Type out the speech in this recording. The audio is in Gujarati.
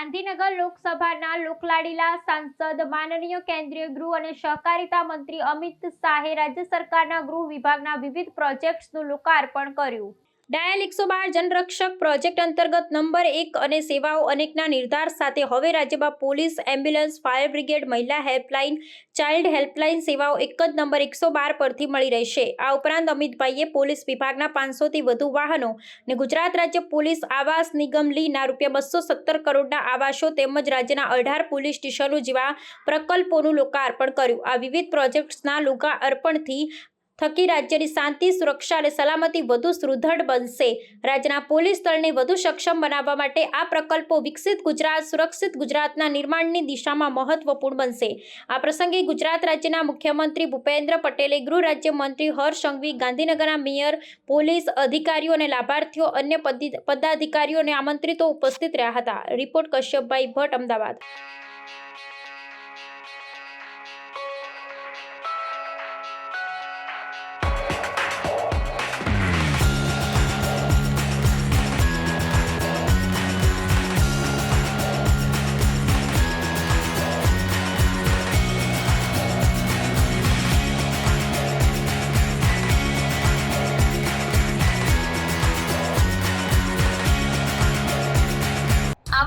ગાંધીનગર લોકસભાના લોકલાડીલા સાંસદ, માનનીય કેન્દ્રીય ગૃહ અને સહકારિતા મંત્રી અમિત શાહે રાજ્ય સરકારના ગૃહ વિભાગના વિવિધ પ્રોજેક્ટ્સનું લોકાર્પણ કર્યું. ડાયલ એકસો બાર જનરક્ષક પ્રોજેક્ટ અંતર્ગત નંબર એક અને સેવાઓ અનેકના નિર્ધાર સાથે હવે રાજ્યમાં પોલીસ, એમ્બ્યુલન્સ, ફાયર બ્રિગેડ, મહિલા હેલ્પલાઇન, ચાઇલ્ડ હેલ્પલાઇન સેવાઓ એક જ નંબર એકસો બાર પરથી મળી રહેશે આ ઉપરાંત અમિતભાઈએ પોલીસ વિભાગના પાંચસોથી વધુ વાહનો અને ગુજરાત રાજ્ય પોલીસ આવાસ નિગમ લીના રૂપિયા બસો સત્તર કરોડના આવાસો તેમજ રાજ્યના અઢાર પોલીસ સ્ટેશનો જેવા પ્રકલ્પોનું લોકાર્પણ કર્યું. આ વિવિધ પ્રોજેક્ટ્સના લોકાર્પણથી થકી રાજ્યની શાંતિ, સુરક્ષા અને સલામતી વધુ સુદૃઢ બનશે. રાજ્યના પોલીસ દળને વધુ સક્ષમ બનાવવા માટે આ પ્રકલ્પો વિકસિત ગુજરાત, સુરક્ષિત ગુજરાતના નિર્માણની દિશામાં મહત્વપૂર્ણ બનશે. આ પ્રસંગે ગુજરાત રાજ્યના મુખ્યમંત્રી ભૂપેન્દ્ર પટેલે ગૃહ રાજ્યમંત્રી હર્ષ સંઘવી, ગાંધીનગરના મેયર, પોલીસ અધિકારીઓ અને લાભાર્થીઓ, અન્ય પદી- પદાધિકારીઓને આમંત્રિતો ઉપસ્થિત રહ્યા હતા. રિપોર્ટ કશ્યપભાઈ ભટ્ટ, અમદાવાદ.